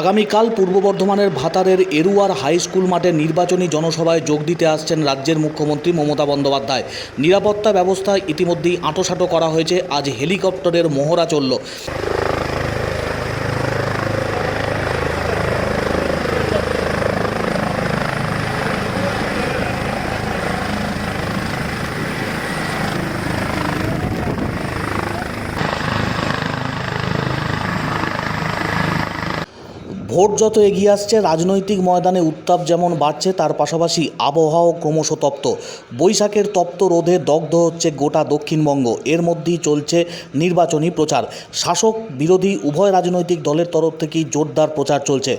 আগামীকাল পূর্ব বর্ধমানের ভাতারের এরুয়ার high school মাঠে নির্বাচনী জনসভায় যোগ দিতে আসছেন রাজ্যের মুখ্যমন্ত্রী মমতা বন্দ্যোপাধ্যায়। নিরাপত্তা ব্যবস্থা ইতিমধ্যেই আঁটোসাঁটো করা হয়েছে, আজ হেলিকপ্টারের মহড়া চলল। ভোট যত এগিয়ে আসছে, রাজনৈতিক ময়দানে উত্তাপ যেমন বাড়ছে, তার পাশাপাশি আবহাওয়াও ক্রমশ তপ্ত। বৈশাখের তপ্ত রোধে দগ্ধ হচ্ছে গোটা দক্ষিণবঙ্গ। এর মধ্যেই চলছে নির্বাচনী প্রচার। শাসক, বিরোধী, উভয় রাজনৈতিক দলের তরফ থেকেই জোরদার প্রচার চলছে।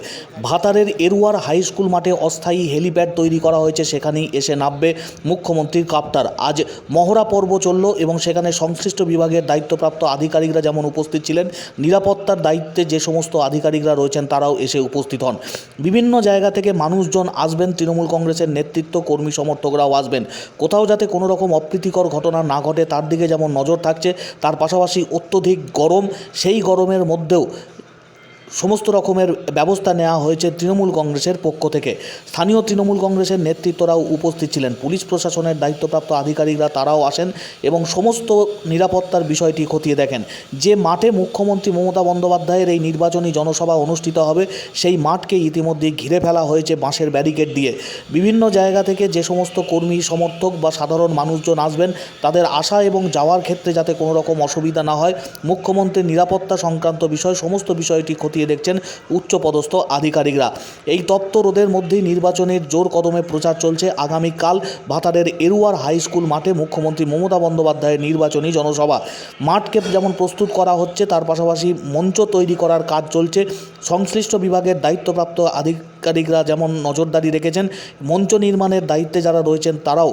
ভাতারের এরুয়ার হাই স্কুল মাঠে অস্থায়ী হেলিপ্যাড তৈরি করা হয়েছে, সেখানেই এসে নামবে মুখ্যমন্ত্রীর কাপ্তার। আজ মহড়া পর্ব চলল এবং সেখানে সংশ্লিষ্ট বিভাগের দায়িত্বপ্রাপ্ত আধিকারিকরা যেমন উপস্থিত ছিলেন, নিরাপত্তার দায়িত্বে যে সমস্ত আধিকারিকরা রয়েছেন, তারাও এসে উপস্থিত হন। বিভিন্ন জায়গা থেকে মানুষজন আসবেন, তৃণমূল কংগ্রেসের নেতৃত্ব, কর্মী, সমর্থকরাও আসবেন। কোথাও যাতে কোনো রকম অপ্রীতিকর ঘটনা না ঘটে, তার দিকে যেমন নজর থাকছে, তার পাশাপাশি অত্যধিক গরম, সেই গরমের মধ্যেও সমস্ত রকমের ব্যবস্থা নেওয়া হয়েছে তৃণমূল কংগ্রেসের পক্ষ থেকে। স্থানীয় তৃণমূল কংগ্রেসের নেতৃত্বরাও উপস্থিত ছিলেন। পুলিশ প্রশাসনের দায়িত্বপ্রাপ্ত আধিকারিকরা তারাও আসেন এবং সমস্ত নিরাপত্তার বিষয়টি খতিয়ে দেখেন। যে মাঠে মুখ্যমন্ত্রী মমতা বন্দ্যোপাধ্যায়ের এই নির্বাচনী জনসভা অনুষ্ঠিত হবে, সেই মাঠকে ইতিমধ্যেই ঘিরে ফেলা হয়েছে বাঁশের ব্যারিকেড দিয়ে। বিভিন্ন জায়গা থেকে যে সমস্ত কর্মী, সমর্থক বা সাধারণ মানুষজন আসবেন, তাদের আসা এবং যাওয়ার ক্ষেত্রে যাতে কোনো রকম অসুবিধা না হয়, মুখ্যমন্ত্রীর নিরাপত্তা সংক্রান্ত বিষয়, সমস্ত বিষয়টি খতিয়ে দেখছেন উচ্চপদস্থ আধিকারিকরা। এই তপ্ত রোদের মধ্যেই নির্বাচনের জোর কদমে প্রচার চলছে আগামীকাল ভাতারের এরুয়ার হাই স্কুল মাঠে মুখ্যমন্ত্রী মমতা বন্দ্যোপাধ্যায়ের নির্বাচনী জনসভা। মাঠকে যেমন প্রস্তুত করা হচ্ছে, তার পাশাপাশি মঞ্চ তৈরি করার কাজ চলছে। সংশ্লিষ্ট বিভাগের দায়িত্বপ্রাপ্ত আধিকারিকরা যেমন নজরদারি রেখেছেন, মঞ্চ নির্মাণের দায়িত্বে যারা রয়েছেন তারাও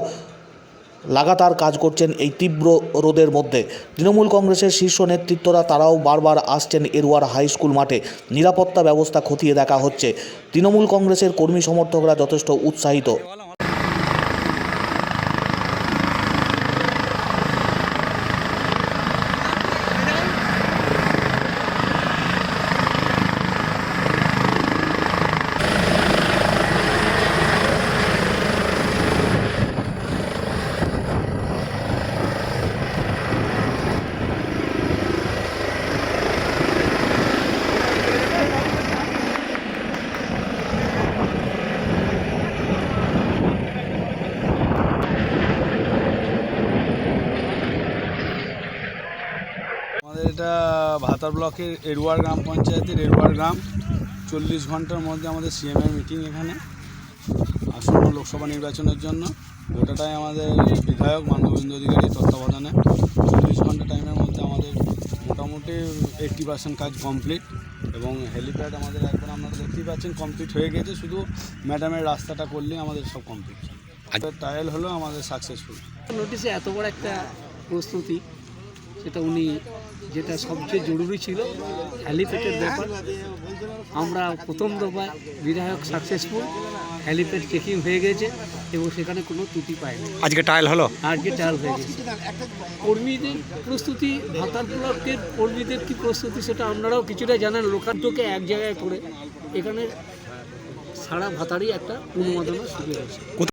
লাগাতার কাজ করছেন এই তীব্র রোদের মধ্যে। তৃণমূল কংগ্রেসের শীর্ষ নেতৃত্বরা তারাও বারবার আসছেন এরুয়ার হাই স্কুল মাঠে। নিরাপত্তা ব্যবস্থা খতিয়ে দেখা হচ্ছে। তৃণমূল কংগ্রেসের কর্মী সমর্থকরা যথেষ্ট উৎসাহিত। এটা ভাতার ব্লকের এরুয়ার গ্রাম পঞ্চায়েতের এরুয়ার গ্রাম। চল্লিশ ঘণ্টার মধ্যে আমাদের সিএমের মিটিং এখানে। আসন্ন লোকসভা নির্বাচনের জন্য। গোটাটাই আমাদের বিধায়ক মানগোবিন্দ অধিকারীর তত্ত্বাবধানে। চল্লিশ ঘণ্টা টাইমের মধ্যে আমাদের মোটামুটি এইট্টি পার্সেন্ট কাজ কমপ্লিট এবং হেলিপ্যাড আমাদের একবার আপনারা দেখতেই পাচ্ছেন কমপ্লিট হয়ে গেছে। শুধু ম্যাডামের রাস্তাটা করলেই আমাদের সব কমপ্লিট ট্রায়াল হলো আমাদের সাকসেসফুল নোটিশে এত বড় একটা প্রস্তুতি। সেটা উনি যেটা সবচেয়ে জরুরি ছিল হ্যালিপ্যাডের ব্যাপার। আমরা প্রথম দফায় বিধায়ক সাকসেসফুল হ্যালিপ্যাড চেকিং হয়ে গেছে এবং সেখানে কোনো ত্রুটি পায়নি। আজকে ট্রায়াল হলো? আজকে চাল হয়ে গেছে। কর্মীদের প্রস্তুতি ভাতার ব্লকের কর্মীদের কি প্রস্তুতি সেটা আপনারাও কিছুটা জানেন। লোকার্যকে এক জায়গায় করে এখানে সারা ভাতারই একটা অনুমোদনের সুযোগ আছে।